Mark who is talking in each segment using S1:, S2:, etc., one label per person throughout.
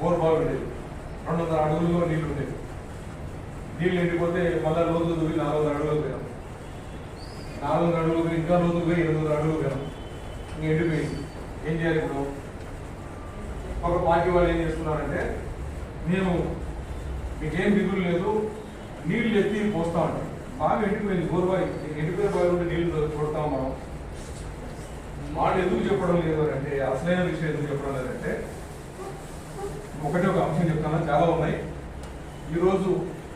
S1: Bore బావి ఉండేది. రెండు వందల అడుగుల్లో నీళ్ళు ఉండేవి. నీళ్ళు ఎండిపోతే మళ్ళీ లోతు దువ్వి నాలుగు వందల అడుగులు పోయాం. నాలుగు వందల అడుగులు పోయి ఇంకా లోతు పోయి ఎనిమిది వందల అడుగులు పోయాం. ఇంకా ఎండిపోయింది. ఏం చేయాలి ఇప్పుడు? ఒక పార్టీ వాళ్ళు ఏం చేస్తున్నారంటే మేము మీకేం దిగులు లేదు నీళ్ళు ఎత్తి పోస్తా ఉంటాం. బావి ఎండిపోయింది బోర్బాయి ఎండిపోయిన బావి ఉంటే నీళ్ళు కొడతాం మనం. వాళ్ళు ఎందుకు చెప్పడం లేదు అని అంటే అసలైన విషయం ఎందుకు చెప్పడం లేదంటే ఒకటే ఒక అంశం చెప్తాను చాలా ఉన్నాయి. ఈరోజు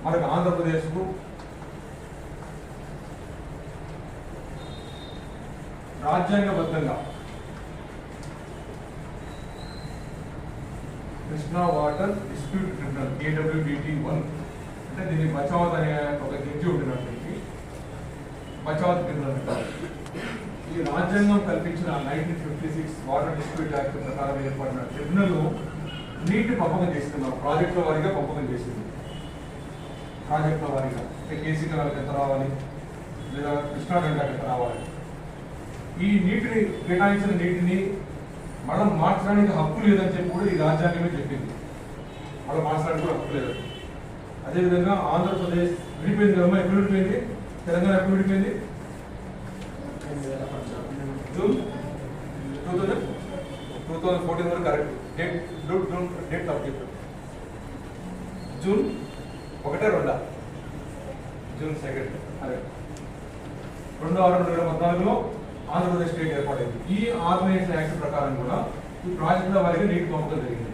S1: మనకు ఆంధ్రప్రదేశ్కు రాజ్యాంగబద్ధంగా Krishna water dispute tribunal KWDT one అంటే దీన్ని బచావత్ అనే ఒక జడ్జి ఉండినప్పటికీ బచావత్ ట్రిబ్యునల్ ఈ రాజ్యాంగం కల్పించిన nineteen fifty six water dispute act ప్రకారం ఏర్పడిన ట్రిబ్యునల్ నీటి పంపకం చేస్తున్నాం ప్రాజెక్టుల వారీగా పంపకం చేసింది. ప్రాజెక్టుల వారీగా. అంటే కేసీ కెనాల్కి ఎంత రావాలి? లేదా కృష్ణా గంటకి ఎంత రావాలి? ఈ నీటిని కేటాయించిన నీటిని మనం మార్చడానికి హక్కు లేదని చెప్పి కూడా ఈ రాజ్యాంగమే చెప్పింది. మనం మార్చడానికి కూడా హక్కు లేదు. అదేవిధంగా ఆంధ్రప్రదేశ్ విడిపోయింది అమ్మ ఎప్పుడు విడిపోయింది? తెలంగాణ ఎప్పుడు విడిపోయింది? June? Two thousand? Two thousand fourteen వరకు కరెక్ట్. డేట్ డూట్ జూన్ డేట్ ఆఫ్ జూన్ ఒకటే రెండా? June second. అదే. రెండో ఆరు రెండు వేల పద్నాలుగులో ఆంధ్రప్రదేశ్ స్టేట్ ఏర్పడింది. ఈ ఆర్గనైజేషన్ యాక్ట్ ప్రకారం కూడా ఈ ప్రాజెక్టుల వారికి నీటి పంపకం జరిగింది.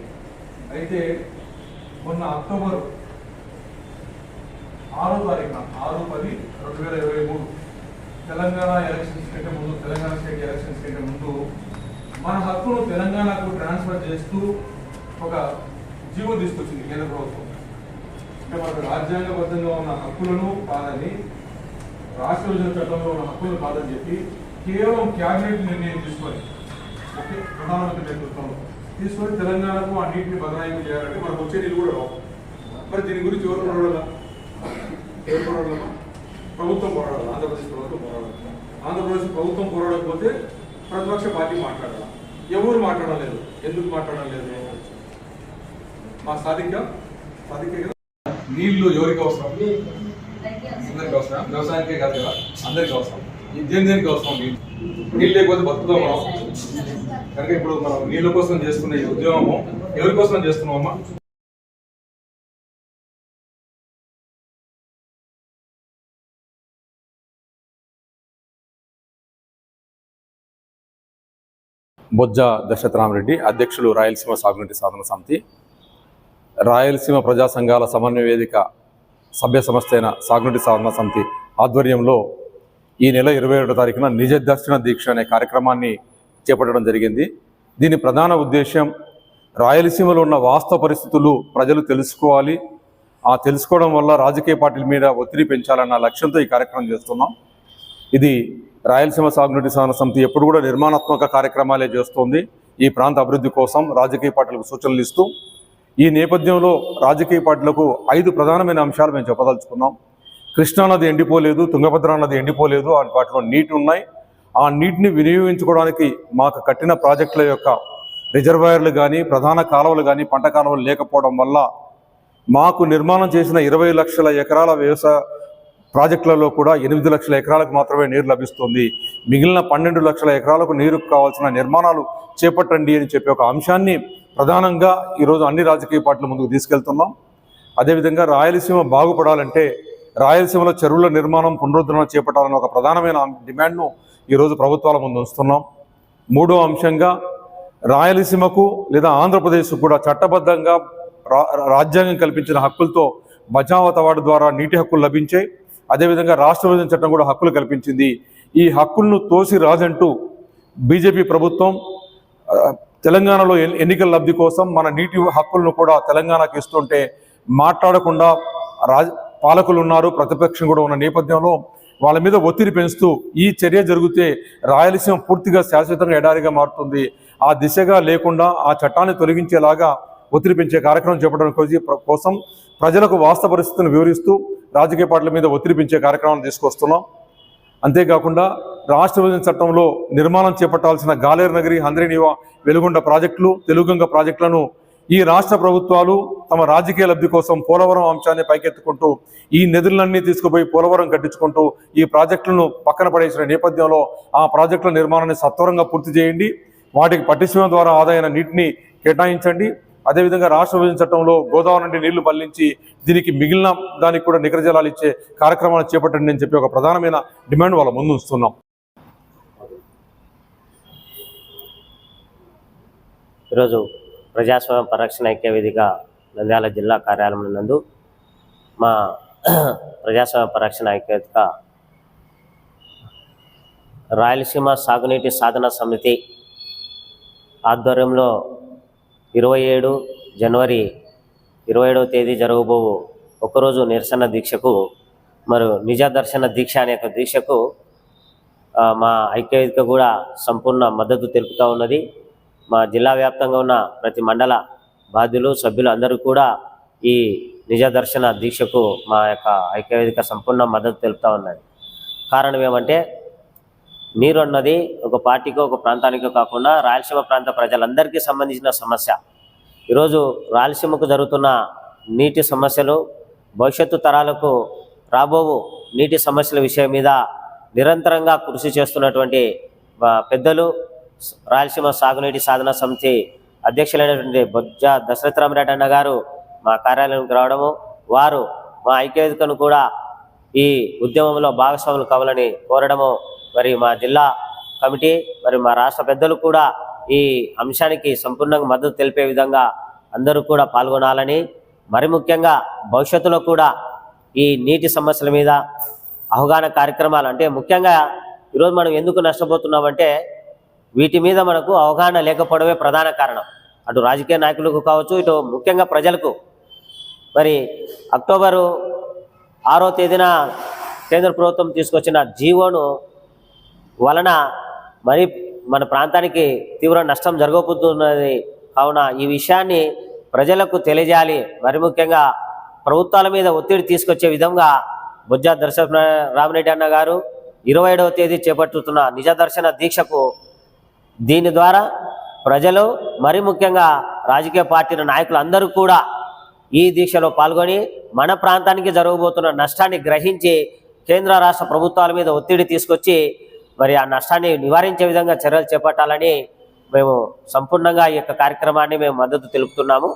S1: అయితే మొన్న అక్టోబర్ ఆరో తారీఖున ఆరు పది రెండు వేల ఇరవై మూడు తెలంగాణ ఎలక్షన్స్ కంటే ముందు తెలంగాణ స్టేట్ ఎలక్షన్స్ కంటే ముందు మన హక్కును తెలంగాణకు ట్రాన్స్ఫర్ చేస్తూ ఒక జీవో తీసుకొచ్చింది కేంద్ర ప్రభుత్వం. అంటే మనకు రాజ్యాంగబద్ధంగా ఉన్న హక్కులను కాదని రాష్ట్ర విభజన చట్టంలో ఉన్న హక్కులను కాదని చెప్పి కేవలం క్యాబినెట్ నిర్ణయం తీసుకొని ఓకే ప్రధానమంత్రి నేతృత్వంలో తీసుకొని తెలంగాణకు ఆ నీటిని బదలాయింపు చేయాలంటే మనకు వచ్చే నీళ్ళు కూడా రావు. మరి దీని గురించి ఎవరు పోరాడాలా? ఎవరు పోరాడాలమ్మా? ప్రభుత్వం పోరాడాలి? ఆంధ్రప్రదేశ్ ప్రభుత్వం పోరాడాలి? ఆంధ్రప్రదేశ్ ప్రభుత్వం పోరాడకపోతే ప్రతిపక్ష పార్టీ మాట్లాడాలి? ఎవరు మాట్లాడలేదు? ఎందుకు మాట్లాడలేదు? మా సాధిక? సాధికే నీళ్ళు ఎవరికి అవసరం? అందరికి అవసరం. వ్యవసాయానికే కాదు కదా అందరికి అవసరం. దేని దేనికి అవసరం? నీళ్ళు. నీళ్ళు లేకపోతే బతుకుతాం మనం. కనుక ఇప్పుడు మనం నీళ్ళ కోసం చేసుకునే ఈ ఉద్యమము ఎవరి కోసం చేస్తున్నామమ్మా?
S2: బొజ్జ దశరథరామరెడ్డి అధ్యక్షులు రాయలసీమ సాగునీటి సాధన సమితి రాయలసీమ ప్రజా సంఘాల సమన్వయ వేదిక సభ్య సంస్థ అయిన సాగునీటి సాధన సమితి ఆధ్వర్యంలో ఈ నెల ఇరవై ఏడో తారీఖున నిజ దర్శన దీక్ష అనే కార్యక్రమాన్ని చేపట్టడం జరిగింది. దీని ప్రధాన ఉద్దేశం రాయలసీమలో ఉన్న వాస్తవ పరిస్థితులు ప్రజలు తెలుసుకోవాలి. ఆ తెలుసుకోవడం వల్ల రాజకీయ పార్టీల మీద ఒత్తిడి పెంచాలన్న లక్ష్యంతో ఈ కార్యక్రమం చేస్తున్నాం. ఇది రాయలసీమ సాగునీటి సహన సమితి ఎప్పుడు కూడా నిర్మాణాత్మక కార్యక్రమాలే చేస్తోంది. ఈ ప్రాంత అభివృద్ధి కోసం రాజకీయ పార్టీలకు సూచనలు ఇస్తూ ఈ నేపథ్యంలో రాజకీయ పార్టీలకు ఐదు ప్రధానమైన అంశాలు మేము చెప్పదలుచుకున్నాం. కృష్ణానది ఎండిపోలేదు తుంగభద్ర నది ఎండిపోలేదు వాటిలో నీటి ఉన్నాయి. ఆ నీటిని వినియోగించుకోవడానికి మాకు కట్టిన ప్రాజెక్టుల యొక్క రిజర్వాయర్లు కానీ ప్రధాన కాలువలు కానీ పంట కాలువలు లేకపోవడం వల్ల మాకు నిర్మాణం చేసిన ఇరవై లక్షల ఎకరాల వ్యవసాయ ప్రాజెక్టులలో కూడా ఎనిమిది లక్షల ఎకరాలకు మాత్రమే నీరు లభిస్తుంది. మిగిలిన పన్నెండు లక్షల ఎకరాలకు నీరు కావాల్సిన నిర్మాణాలు చేపట్టండి అని చెప్పి ఒక అంశాన్ని ప్రధానంగా ఈరోజు అన్ని రాజకీయ పార్టీల ముందుకు తీసుకెళ్తున్నాం. అదేవిధంగా రాయలసీమ బాగుపడాలంటే రాయలసీమలో చెరువుల నిర్మాణం పునరుద్ధరణ చేపట్టాలన్న ఒక ప్రధానమైన డిమాండ్ను ఈరోజు ప్రభుత్వాల ముందు ఉంచుతున్నాం. మూడో అంశంగా రాయలసీమకు లేదా ఆంధ్రప్రదేశ్కు కూడా చట్టబద్ధంగా రా- రాజ్యాంగం కల్పించిన హక్కులతో బచావత్ అవార్డు ద్వారా నీటి హక్కులు లభించాయి అదేవిధంగా రాష్ట్ర విభజన చట్టం కూడా హక్కులు కల్పించింది. ఈ హక్కులను తోసి రాజంటూ బీజేపీ ప్రభుత్వం తెలంగాణలో ఎన్నికల లబ్ధి కోసం మన నీటి హక్కులను కూడా తెలంగాణకు ఇస్తుంటే మాట్లాడకుండా రాజ పాలకులు ఉన్నారు ప్రతిపక్షం కూడా ఉన్న నేపథ్యంలో వాళ్ళ మీద ఒత్తిడి పెంచుతూ ఈ చర్య జరిగితే రాయలసీమ పూర్తిగా శాశ్వతంగా ఎడారిగా మారుతుంది. ఆ దిశగా లేకుండా ఆ చట్టాన్ని తొలగించేలాగా ఒత్తిడి పెంచే కార్యక్రమం చేపట్టడం కోసం ప్రజలకు వాస్తవ పరిస్థితులను వివరిస్తూ రాజకీయ పార్టీల మీద ఒత్తిడి పెంచే కార్యక్రమాన్ని తీసుకొస్తున్నాం. అంతేకాకుండా రాష్ట్ర విభజన చట్టంలో నిర్మాణం చేపట్టాల్సిన గాలేరు నగరి హంద్రీనివా వెలుగొండ ప్రాజెక్టులు తెలుగుగంగ ప్రాజెక్టులను ఈ రాష్ట్ర ప్రభుత్వాలు తమ రాజకీయ లబ్ధి కోసం పోలవరం అంశాన్ని పైకెత్తుకుంటూ ఈ నిధులన్నీ తీసుకుపోయి పోలవరం కట్టించుకుంటూ ఈ ప్రాజెక్టులను పక్కన పడేసిన నేపథ్యంలో ఆ ప్రాజెక్టుల నిర్మాణాన్ని సత్వరంగా పూర్తి చేయండి. వాటికి పట్టిసీమ ద్వారా ఆదాయన నీటిని కేటాయించండి. అదేవిధంగా రాష్ట్ర విభజన చట్టంలో గోదావరి నుండి నీళ్ళు మళ్ళించి దీనికి మిగిలిన దానికి కూడా నికర జలాలు ఇచ్చే కార్యక్రమాలు చేపట్టండి అని చెప్పి ఒక ప్రధానమైన డిమాండ్ వాళ్ళ ముందు ఉంచుతున్నాం.
S3: ఈరోజు ప్రజాస్వామ్య పరిరక్షణ ఐక్య వేదిక నంద్యాల జిల్లా కార్యాలయం నందు మా ప్రజాస్వామ్య పరిరక్షణ ఐక్యవేదిక రాయలసీమ సాగునీటి సాధన సమితి ఆధ్వర్యంలో ఇరవై ఏడు జనవరి ఇరవై ఏడవ తేదీ జరగబోవు ఒకరోజు నిరసన దీక్షకు మరియు నిజ దర్శన దీక్ష అనే ఒక దీక్షకు మా ఐక్యవేదిక కూడా సంపూర్ణ మద్దతు తెలుపుతూ ఉన్నది. మా జిల్లా వ్యాప్తంగా ఉన్న ప్రతి మండల బాధ్యులు సభ్యులు అందరూ కూడా ఈ నిజ దర్శన దీక్షకు మా యొక్క ఐక్యవేదిక సంపూర్ణ మద్దతు తెలుపుతూ ఉన్నది. కారణం ఏమంటే నీరు అన్నది ఒక పార్టీకో ఒక ప్రాంతానికో కాకుండా రాయలసీమ ప్రాంత ప్రజలందరికీ సంబంధించిన సమస్య. ఈరోజు రాయలసీమకు జరుగుతున్న నీటి సమస్యలు భవిష్యత్తు తరాలకు రాబోవు నీటి సమస్యల విషయం మీద నిరంతరంగా కృషి చేస్తున్నటువంటి పెద్దలు రాయలసీమ సాగునీటి సాధన సమితి అధ్యక్షులైనటువంటి బొజ్జ దశరథరామరెడ్డి అన్న గారు మా కార్యాలయానికి రావడము వారు మా ఐక్యవేదికను కూడా ఈ ఉద్యమంలో భాగస్వాములు కావాలని కోరడము మరి మా జిల్లా కమిటీ మరి మా రాష్ట్ర పెద్దలు కూడా ఈ అంశానికి సంపూర్ణంగా మద్దతు తెలిపే విధంగా అందరూ కూడా పాల్గొనాలని మరి ముఖ్యంగా భవిష్యత్తులో కూడా ఈ నీటి సమస్యల మీద అవగాహన కార్యక్రమాలు అంటే ముఖ్యంగా ఈరోజు మనం ఎందుకు నష్టపోతున్నామంటే వీటి మీద మనకు అవగాహన లేకపోవడమే ప్రధాన కారణం. అటు రాజకీయ నాయకులకు కావచ్చు ఇటు ముఖ్యంగా ప్రజలకు. మరి అక్టోబరు ఆరో తేదీన కేంద్ర ప్రభుత్వం తీసుకొచ్చిన జీవోను వలన మరి మన ప్రాంతానికి తీవ్ర నష్టం జరగబోతున్నది. కావున ఈ విషయాన్ని ప్రజలకు తెలియజేయాలి. మరి ముఖ్యంగా ప్రభుత్వాల మీద ఒత్తిడి తీసుకొచ్చే విధంగా బొజ్జా దర్శక రామరెడ్డి అన్న గారు ఇరవై ఏడవ తేదీ చేపట్టుతున్న నిజ దర్శన దీక్షకు దీని ద్వారా ప్రజలు మరి ముఖ్యంగా రాజకీయ పార్టీల నాయకులు అందరూ కూడా ఈ దీక్షలో పాల్గొని మన ప్రాంతానికి జరగబోతున్న నష్టాన్ని గ్రహించి కేంద్ర రాష్ట్ర ప్రభుత్వాల మీద ఒత్తిడి తీసుకొచ్చి మరి ఆ నష్టాన్ని నివారించే విధంగా చర్యలు చేపట్టాలని మేము సంపూర్ణంగా ఈ యొక్క కార్యక్రమాన్ని మేము మద్దతు తెలుపుతున్నాము.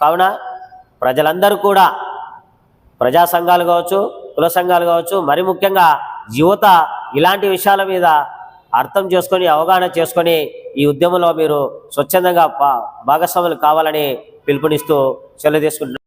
S3: కావున ప్రజలందరూ కూడా ప్రజా సంఘాలు కావచ్చు కుల సంఘాలు కావచ్చు మరి ముఖ్యంగా యువత ఇలాంటి విషయాల మీద అర్థం చేసుకొని అవగాహన చేసుకొని ఈ ఉద్యమంలో మీరు స్వచ్ఛందంగా భా- భాగస్వాములు కావాలని పిలుపునిస్తూ సెలవు తీసుకుంటున్నారు